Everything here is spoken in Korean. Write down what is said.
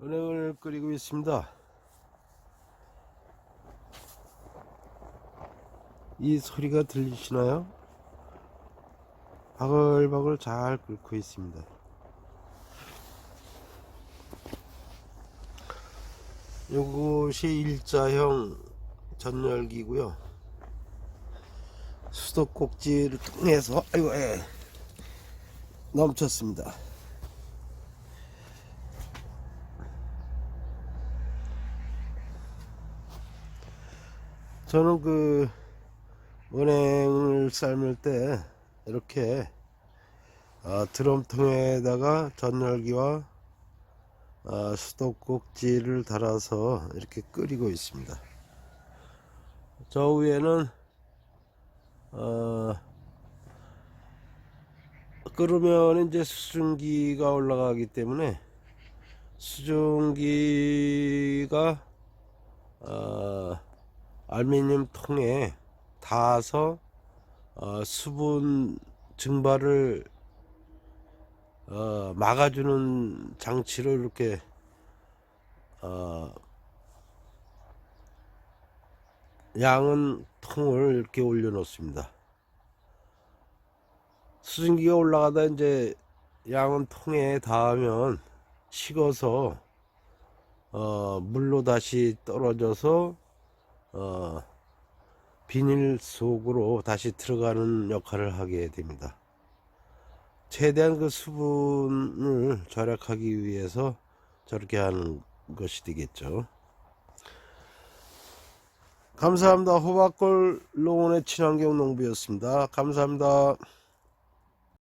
은행을 끓이고 있습니다. 이 소리가 들리시나요? 바글바글 잘 끓고 있습니다. 요것이 일자형 전열기고요. 수도꼭지를 통해서 아이고 예. 넘쳤습니다. 저는 그 은행을 삶을 때 이렇게 아, 드럼통에다가 전열기와 아, 수도꼭지를 달아서 이렇게 끓이고 있습니다. 저 위에는 어, 끓으면 이제 수증기가 올라가기 때문에 수증기가 어, 알루미늄 통에 닿아서 어, 수분 증발을 어, 막아주는 장치로 이렇게 어, 양은 통을 이렇게 올려놓습니다. 수증기가 올라가다 이제 양은 통에 닿으면 식어서 어, 물로 다시 떨어져서 어, 비닐 속으로 다시 들어가는 역할을 하게 됩니다. 최대한 그 수분을 절약하기 위해서 저렇게 하는 것이 되겠죠. 감사합니다. 호박골 농원의 친환경 농부였습니다. 감사합니다.